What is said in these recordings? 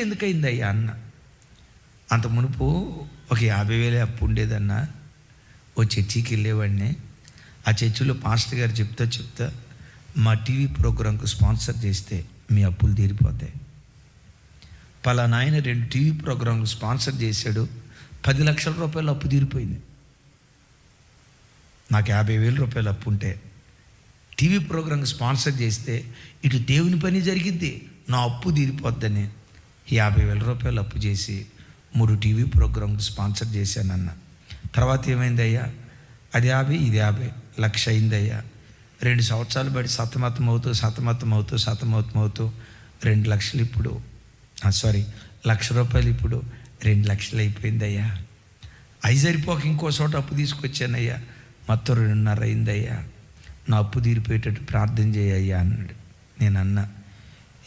ఎందుకైంది అయ్యా అన్న? అంత మునుపు ఒక యాభై వేలే అప్పు ఉండేదన్న. ఓ చర్చికి వెళ్ళేవాడిని. ఆ చర్చిలో పాస్టర్ గారు చెప్తా చెప్తా మా టీవీ ప్రోగ్రాంకు స్పాన్సర్ చేస్తే మీ అప్పులు తీరిపోతాయి. పలానా ఆయన రెండు టీవీ ప్రోగ్రాంలు స్పాన్సర్ చేశాడు. పది లక్షల రూపాయలు అప్పు తీరిపోయింది. నాకు యాభై వేల రూపాయలు అప్పు ఉంటే టీవీ ప్రోగ్రామ్ స్పాన్సర్ చేస్తే ఇటు దేవుని పని జరిగిద్ది నా అప్పు తీరిపోద్దని. యాభై వేల రూపాయలు అప్పు చేసి మూడు టీవీ ప్రోగ్రామ్ స్పాన్సర్ చేశానన్న తర్వాత ఏమైందయ్యా? అది యాభై ఇది యాభై లక్ష అయిందయ్యా. రెండు సంవత్సరాలు బట్టి సతమతం అవుతూ సతమతం అవుతూ సతమతం అవుతూ రెండు లక్షలు ఇప్పుడు. సారీ లక్ష రూపాయలు ఇప్పుడు రెండు లక్షలు అయిపోయిందయ్యా. అయి సరిపోక ఇంకో చోట అప్పు తీసుకొచ్చానయ్యా. మొత్తం రెండున్నర అయిందయ్యా. నా అప్పు తీరిపోయేటట్టు ప్రార్థన చేయయ్యా అన్నాడు. నేను అన్నా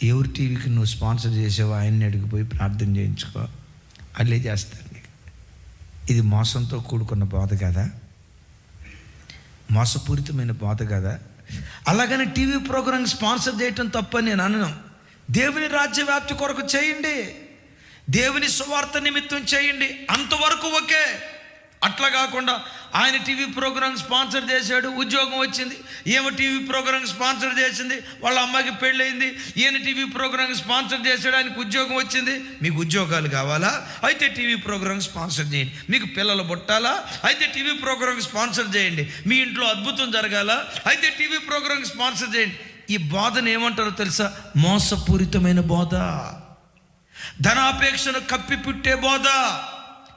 ఎవరి టీవీకి నువ్వు స్పాన్సర్ చేసావో ఆయన్ని అడిగిపోయి ప్రార్థన చేయించుకో. అల్లే చేస్తాను నీకు. ఇది మోసంతో కూడుకున్న బాధ కదా. మోసపూరితమైన బాధ కదా. అలాగని టీవీ ప్రోగ్రామ్ స్పాన్సర్ చేయటం తప్పని నేను అనను. దేవుని రాజ్య వ్యాప్తి కొరకు చేయండి. దేవుని సువార్త నిమిత్తం చేయండి. అంతవరకు ఓకే. అట్లా కాకుండా ఆయన టీవీ ప్రోగ్రామ్ స్పాన్సర్ చేశాడు ఉద్యోగం వచ్చింది. ఏమో టీవీ ప్రోగ్రామ్ స్పాన్సర్ చేసింది వాళ్ళ అమ్మాయికి పెళ్ళయింది. ఈయన టీవీ ప్రోగ్రాం స్పాన్సర్ చేశాడు ఆయనకు ఉద్యోగం వచ్చింది. మీకు ఉద్యోగాలు కావాలా? అయితే టీవీ ప్రోగ్రామ్ స్పాన్సర్ చేయండి. మీకు పిల్లలు పుట్టాలా? అయితే టీవీ ప్రోగ్రామ్ స్పాన్సర్ చేయండి. మీ ఇంట్లో అద్భుతం జరగాల? అయితే టీవీ ప్రోగ్రామ్ స్పాన్సర్ చేయండి. ఈ బోధను ఏమంటారో తెలుసా? మోసపూరితమైన బోధ. ధనాపేక్షను కప్పిపుట్టే బోధ.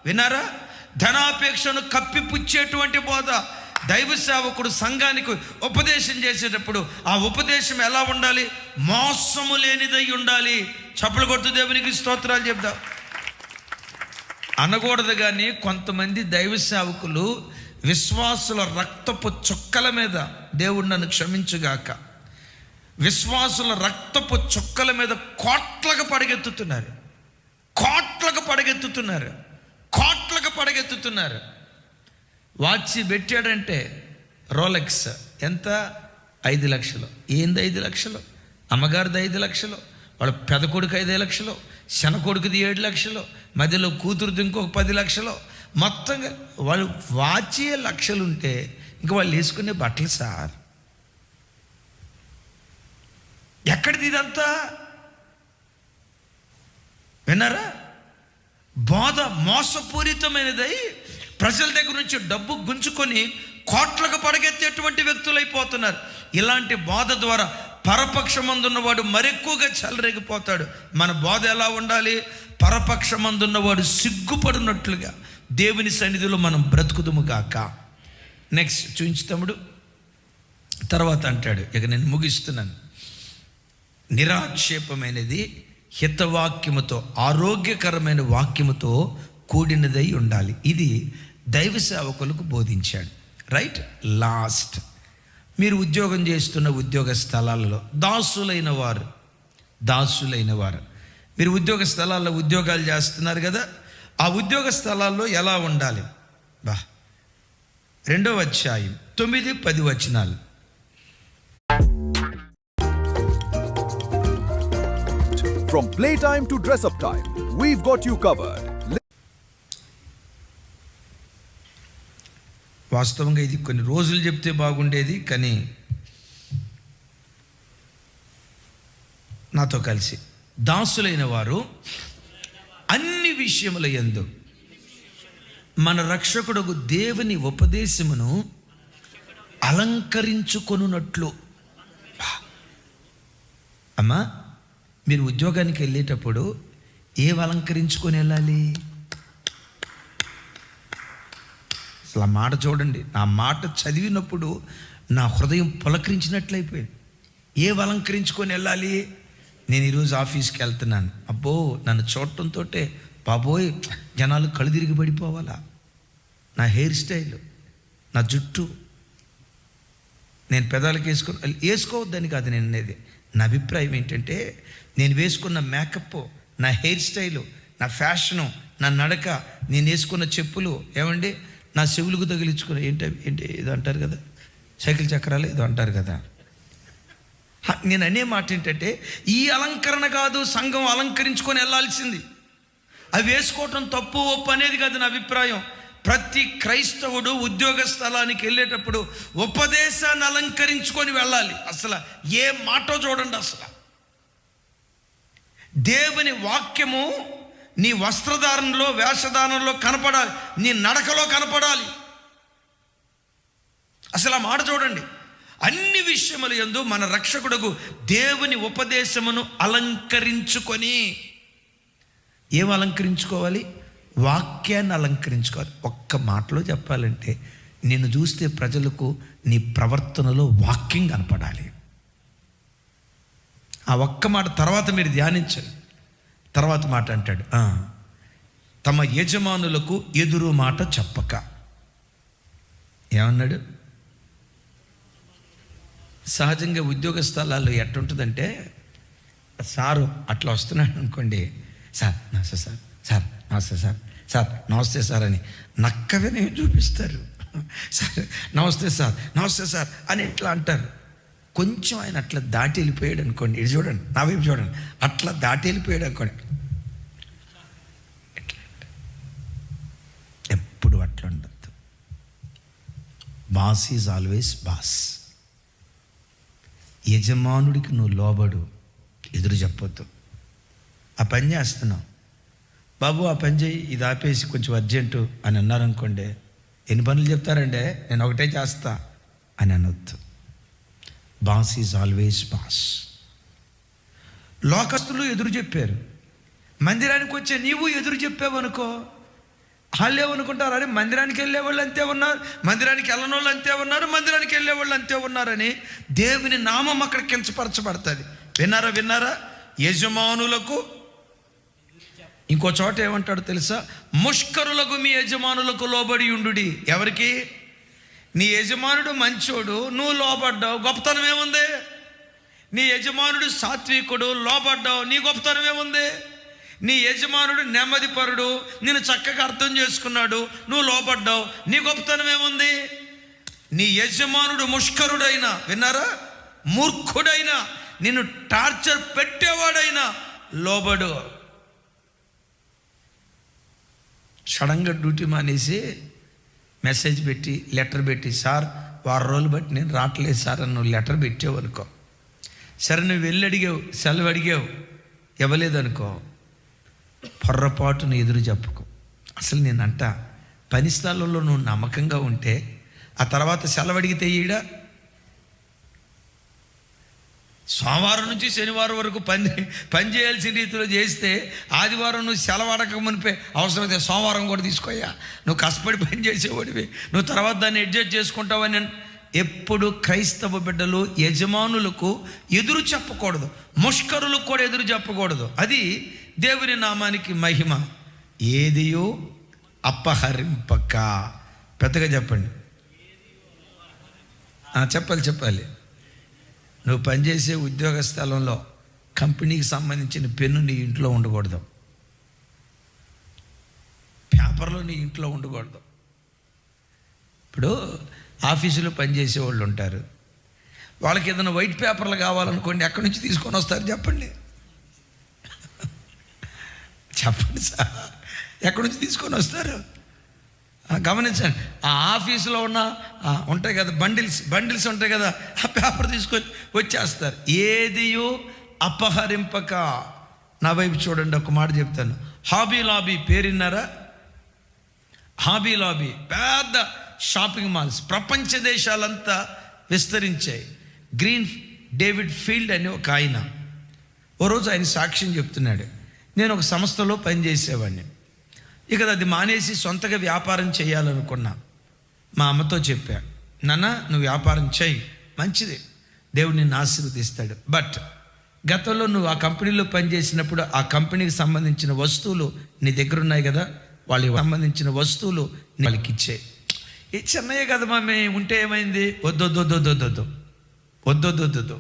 విన్నారా? ధనాపేక్షను కప్పిపుచ్చేటువంటి బోధ దైవ సేవకుడు సంఘానికి ఉపదేశం చేసేటప్పుడు ఆ ఉపదేశం ఎలా ఉండాలి? మోసము లేనిదై ఉండాలి. చప్పలు కొడుతూ దేవునికి స్తోత్రాలు చెప్తా అనకూడదు కానీ కొంతమంది దైవ సేవకులు విశ్వాసుల రక్తపు చుక్కల మీద దేవుడు నన్ను క్షమించుగాక. విశ్వాసుల రక్తపు చుక్కల మీద కోట్లకు పడగెత్తుతున్నారు. కోట్లకు పడగెత్తుతున్నారు. పరిగెత్తుతున్నారు. వాచి పెట్టాడంటే రోలెక్స్ ఎంత? ఐదు లక్షలు. ఏంది ఐదు లక్షలు? అమ్మగారిది ఐదు లక్షలు. వాళ్ళ పెద కొడుకు ఐదు లక్షలు. శన కొడుకుది ఏడు లక్షలు. మధ్యలో కూతురుది ఇంకొక పది లక్షలు. మొత్తంగా వాళ్ళు వాచే లక్షలు ఉంటే ఇంక వాళ్ళు వేసుకునే బట్టలు సార్. ఎక్కడిది ఇదంతా? విన్నారా? బోధ మోసపూరితమైనదై ప్రజల దగ్గర నుంచి డబ్బు గుంజుకొని కోట్లకు పడగెత్తేటువంటి వ్యక్తులు అయిపోతున్నారు ఇలాంటి బోధ ద్వారా పరపక్షమందున్నవాడు మరెక్కువగా చెలరేగిపోతాడు. మన బోధ ఎలా ఉండాలి? పరపక్షమందున్నవాడు సిగ్గుపడినట్లుగా దేవుని సన్నిధిలో మనం బ్రతుకుదుము గాక. నెక్స్ట్ చూపించి తమ్ముడు తర్వాత అంటాడు. ఇక నేను ముగిస్తున్నాను. నిరాక్షేపమైనది హితవాక్యముతో ఆరోగ్యకరమైన వాక్యముతో కూడినదై ఉండాలి. ఇది దైవ సేవకులకు బోధించాడు. రైట్ లాస్ట్ మీరు ఉద్యోగం చేస్తున్న ఉద్యోగ స్థలాలలో దాసులైన వారు దాసులైన వారు. మీరు ఉద్యోగ స్థలాల్లో ఉద్యోగాలు చేస్తున్నారు కదా ఆ ఉద్యోగ స్థలాల్లో ఎలా ఉండాలి? బా. రెండవ అధ్యాయం తొమ్మిది పది వచనాలు. From playtime to dress up time, we've got you covered. వాస్తవంగా ఇది కొన్ని రోజులు చెప్తే బాగుండేది కానీ నాతో కలిసి. దాసులైన వారు అన్ని విషయముల ఎందు మన రక్షకుడు దేవుని ఉపదేశమును అలంకరించుకొనున్నట్లు. అమ్మా మీరు ఉద్యోగానికి వెళ్ళేటప్పుడు ఏవి అలంకరించుకొని వెళ్ళాలి? అసలు ఆ మాట చూడండి నా మాట చదివినప్పుడు నా హృదయం పులకరించినట్లయిపోయింది. ఏ అలంకరించుకొని వెళ్ళాలి? నేను ఈరోజు ఆఫీస్కి వెళ్తున్నాను. అబ్బో నన్ను చూడటంతో బాబోయ్ జనాలు కళ్ళు తిరిగి పడిపోవాలా? నా హెయిర్ స్టైల్ నా జుట్టు. నేను పెదాలకు వేసుకుని వేసుకోవద్దని కాదు నేను అనేది. నా అభిప్రాయం ఏంటంటే నేను వేసుకున్న మేకప్ నా హెయిర్ స్టైలు నా ఫ్యాషను నా నడక నేను వేసుకున్న చెప్పులు ఏమండి? నా చెవులకు తగిలించుకున్న ఏంటి ఏంటి? ఏదో అంటారు కదా. సైకిల్ చక్రాలు ఏదో అంటారు కదా. నేను అనే మాట ఏంటంటే ఈ అలంకరణ కాదు సంఘం అలంకరించుకొని వెళ్ళాల్సింది. అవి వేసుకోవటం తప్పు ఒప్పు అనేది కాదు నా అభిప్రాయం. ప్రతి క్రైస్తవుడు ఉద్యోగ స్థలానికి వెళ్ళేటప్పుడు ఉపదేశాన్ని అలంకరించుకొని వెళ్ళాలి. అసలు ఏ మాట చూడండి అసలు. దేవుని వాక్యము నీ వస్త్రధారణలో వేషధారణలో కనపడాలి. నీ నడకలో కనపడాలి. అసలు ఆ మాట చూడండి. అన్ని విషయముల యందు మన రక్షకుడుకు దేవుని ఉపదేశమును అలంకరించుకొని ఏం అలంకరించుకోవాలి? వాక్యాన్ని అలంకరించుకోవాలి. ఒక్క మాటలో చెప్పాలంటే నిన్ను చూస్తే ప్రజలకు నీ ప్రవర్తనలో వాక్యం కనపడాలి. ఆ ఒక్క మాట తర్వాత మీరు ధ్యానించండి. తర్వాత మాట అంటాడు తమ యజమానులకు ఎదురు మాట చెప్పక. ఏమన్నాడు? సహజంగా ఉద్యోగ స్థలాల్లో ఎట్టుంటుందంటే సారు అట్లా వస్తున్నాడు అనుకోండి. సార్ నమస్తే సార్ సార్ నమస్తే సార్ సార్ నమస్తే సార్ అని. నక్క వినయం చూపిస్తారు. సార్ నమస్తే సార్ నమస్తే సార్ అని ఎట్లా అంటారు? కొంచెం ఆయన అట్లా దాటి వెళ్ళిపోయాడు అనుకోండి. ఇది చూడండి నా వైపు చూడండి. అట్లా దాటి వెళ్ళిపోయాడు అనుకోండి. ఎట్లా ఎప్పుడు అట్లా ఉండద్దు. Boss is always boss. యజమానుడికి నువ్వు లోబడు ఎదురు చెప్పొద్దు. ఆ పని చేస్తున్నావు. బాబు ఆ పని చేయి ఇది ఆపేసి కొంచెం అర్జెంటు అని అన్నారనుకోండి ఎన్ని పనులు చెప్తారంటే నేను ఒకటే చేస్తా అని అనొద్దు. Boss is always boss. లోకస్తులు ఎదురు చెప్పారు. మందిరానికి వచ్చే నీవు ఎదురు చెప్పావనుకో వాళ్ళు ఏమనుకుంటారు? అరే మందిరానికి వెళ్ళే వాళ్ళు అంతే ఉన్నారు మందిరానికి వెళ్ళని వాళ్ళు అంతే ఉన్నారు మందిరానికి వెళ్ళే వాళ్ళు అంతే ఉన్నారని దేవుని నామం అక్కడ కించపరచబడుతుంది. విన్నారా విన్నారా? యజమానులకు ఇంకో చోట ఏమంటాడు తెలుసా? ముష్కరులకు మీ యజమానులకు లోబడి ఉండు ఎవరికి? నీ యజమానుడు మంచోడు నువ్వు లోబడ్డావు గొప్పతనం ఏముంది? నీ యజమానుడు సాత్వికుడు లోబడ్డావు నీ గొప్పతనం ఏముంది? నీ యజమానుడు నెమ్మదిపరుడు నేను చక్కగా అర్థం చేసుకున్నాడు నువ్వు లోబడ్డావు నీ గొప్పతనం ఏముంది? నీ యజమానుడు ముష్కరుడైనా విన్నారా? మూర్ఖుడైనా నిన్ను టార్చర్ పెట్టేవాడైనా లోబడు. సడన్గా డ్యూటీ మానేసి మెసేజ్ పెట్టి లెటర్ పెట్టి సార్ వారం రోజులు బట్టి నేను రావట్లేదు సార్ అని నువ్వు లెటర్ పెట్టావు అనుకో సరే నువ్వు వెళ్ళి అడిగావు సెలవు అడిగావు ఇవ్వలేదనుకో పొర్రపాటును ఎదురు చెప్పుకో అసలు నేనంట పని స్థలంలో నువ్వు నమ్మకంగా ఉంటే ఆ తర్వాత సెలవు అడిగితే ఈడ సోమవారం నుంచి శనివారం వరకు పని పని చేయాల్సిన రీతిలో చేస్తే ఆదివారం నువ్వు సెలవు మునిపే అవసరమైతే సోమవారం కూడా తీసుకోయా నువ్వు కష్టపడి పని చేసేవాడివి. నువ్వు తర్వాత దాన్ని అడ్జస్ట్ చేసుకుంటావని ఎప్పుడు క్రైస్తవ బిడ్డలు యజమానులకు ఎదురు చెప్పకూడదు. ముష్కరులకు కూడా ఎదురు చెప్పకూడదు. అది దేవుని నామానికి మహిమ. ఏదియో అపహరింపక. పెద్దగా చెప్పండి. చెప్పాలి చెప్పాలి. నువ్వు పనిచేసే ఉద్యోగ స్థలంలో కంపెనీకి సంబంధించిన పెన్ను నీ ఇంట్లో ఉండకూడదు. పేపర్లో నీ ఇంట్లో ఉండకూడదు. ఇప్పుడు ఆఫీసులో పనిచేసే వాళ్ళు ఉంటారు. వాళ్ళకి ఏదైనా వైట్ పేపర్లు కావాలనుకోండి ఎక్కడి నుంచి తీసుకొని వస్తారు చెప్పండి. చెప్పండి సార్. ఎక్కడి నుంచి తీసుకొని వస్తారు? గమనించండి. ఆ ఆఫీసులో ఉన్న ఉంటాయి కదా బండిల్స్ బండిల్స్ ఉంటాయి కదా ఆ పేపర్ తీసుకొని వచ్చేస్తారు. ఏదియో అపహరింపక. నా వైపు చూడండి ఒక మాట చెప్తాను. హాబీ లాబీ పేరున్నారా? హాబీ లాబీ పెద్ద షాపింగ్ మాల్స్ ప్రపంచ దేశాలంతా విస్తరించాయి. గ్రీన్ డేవిడ్ ఫీల్డ్ అని ఒక ఆయన. ఓ రోజు ఆయన సాక్ష్యం చెప్తున్నాడు. నేను ఒక సంస్థలో పనిచేసేవాడిని. ఇక అది మానేసి సొంతగా వ్యాపారం చేయాలనుకున్నా మా అమ్మతో చెప్పా నాన్న నువ్వు వ్యాపారం చేయి మంచిది. దేవుడు నిన్ను ఆశీర్వదిస్తాడు. బట్ గతంలో నువ్వు ఆ కంపెనీలో పనిచేసినప్పుడు ఆ కంపెనీకి సంబంధించిన వస్తువులు నీ దగ్గర ఉన్నాయి కదా? వాళ్ళకి సంబంధించిన వస్తువులు వాళ్ళకి ఇచ్చే. ఈ చిన్నయ్య కదా మమ్మీ ఉంటే ఏమైంది? వద్దొద్దొద్దొద్దొద్దు వద్దొద్దొద్దొద్దు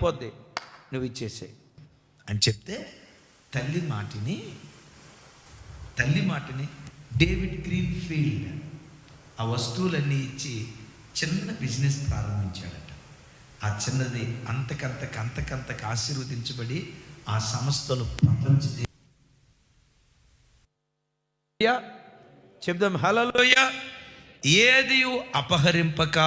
పోద్ది నువ్వు ఇచ్చేసే అని చెప్తే తల్లి మాటిని తల్లి మాటిని డేవిడ్ గ్రీన్ ఫీల్డ్ ఆ వస్తువులన్నీ ఇచ్చి చిన్న బిజినెస్ ప్రారంభించాడట. ఆ చిన్నది అంతకంతకు అంతకంతకు ఆశీర్వదించబడి ఆ సంస్థలు ప్రపంచ చెప్దాం. హలలోయ ఏది అపహరింపక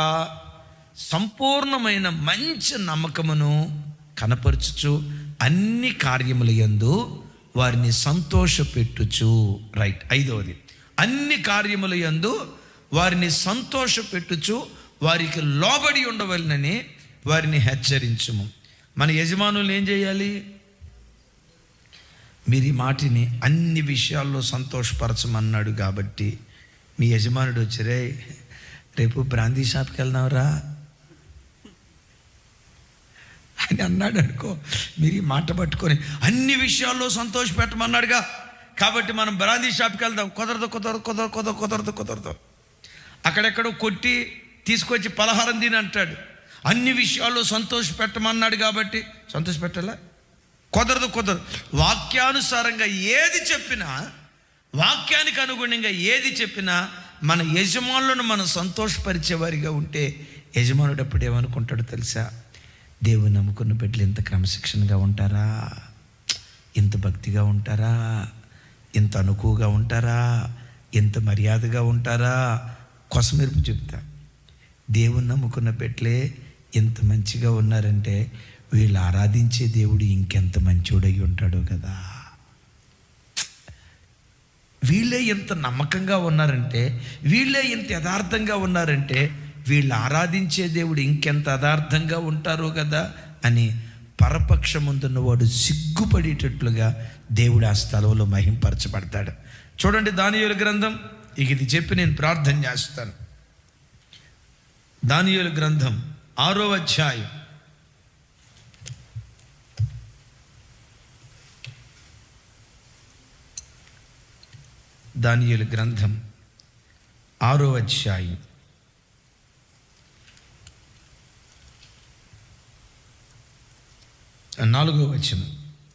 సంపూర్ణమైన మంచి నమ్మకమును కనపరచుచు అన్ని కార్యముల యందు వారిని సంతోషపెట్టుచు. రైట్ ఐదవది. అన్ని కార్యముల యందు వారిని సంతోషపెట్టుచు వారికి లోబడి ఉండవలనని వారిని హెచ్చరించుము. మన యజమానులు ఏం చేయాలి? మీరు ఈ మాటిని అన్ని విషయాల్లో సంతోషపరచమన్నాడు కాబట్టి మీ యజమానుడు వచ్చరే రేపు బ్రాందీ షాప్కి వెళ్దాంరా. అని అన్నాడు అనుకో మీరు ఈ మాట పట్టుకొని అన్ని విషయాల్లో సంతోష పెట్టమన్నాడుగా. కాబట్టి మనం బ్రాందీ షాప్కి వెళ్దాం. కుదరదు కుదరదు కుదరదు కుదరదు కుదరదు కుదరదు. అక్కడెక్కడో కొట్టి తీసుకొచ్చి పలహారం తిని అంటాడు. అన్ని విషయాల్లో సంతోష పెట్టమన్నాడు కాబట్టి సంతోష పెట్టాలా? కుదరదు కుదరదు. వాక్యానుసారంగా ఏది చెప్పినా వాక్యానికి అనుగుణంగా ఏది చెప్పినా మన యజమానులను మనం సంతోషపరిచేవారిగా ఉంటే యజమానుడు అప్పుడు ఏమనుకుంటాడో తెలుసా? దేవుని నమ్ముకున్న బిడ్డలు ఇంత క్రమశిక్షణగా ఉంటారా? ఇంత భక్తిగా ఉంటారా? ఇంత అనుకువగా ఉంటారా? ఇంత మర్యాదగా ఉంటారా? కొసమెరుపు చెప్తా. దేవుని నమ్ముకున్న బిడ్డలే ఇంత మంచిగా ఉన్నారంటే వీళ్ళు ఆరాధించే దేవుడు ఇంకెంత మంచోడై ఉంటాడో కదా. వీళ్ళే ఇంత నమ్మకంగా ఉన్నారంటే వీళ్ళే ఇంత యథార్థంగా ఉన్నారంటే వీళ్ళు ఆరాధించే దేవుడు ఇంకెంత అదార్థంగా ఉంటారో కదా అని పరపక్షముందున్నవాడు సిగ్గుపడేటట్లుగా దేవుడు ఆ స్థలంలో మహింపరచబడతాడు. చూడండి దానియుల గ్రంథం. ఇక ఇది చెప్పి నేను ప్రార్థన చేస్తాను. దానియుల గ్రంథం ఆరో అధ్యాయం. దానియుల గ్రంథం ఆరో అధ్యాయం. నాలుగో వచనం.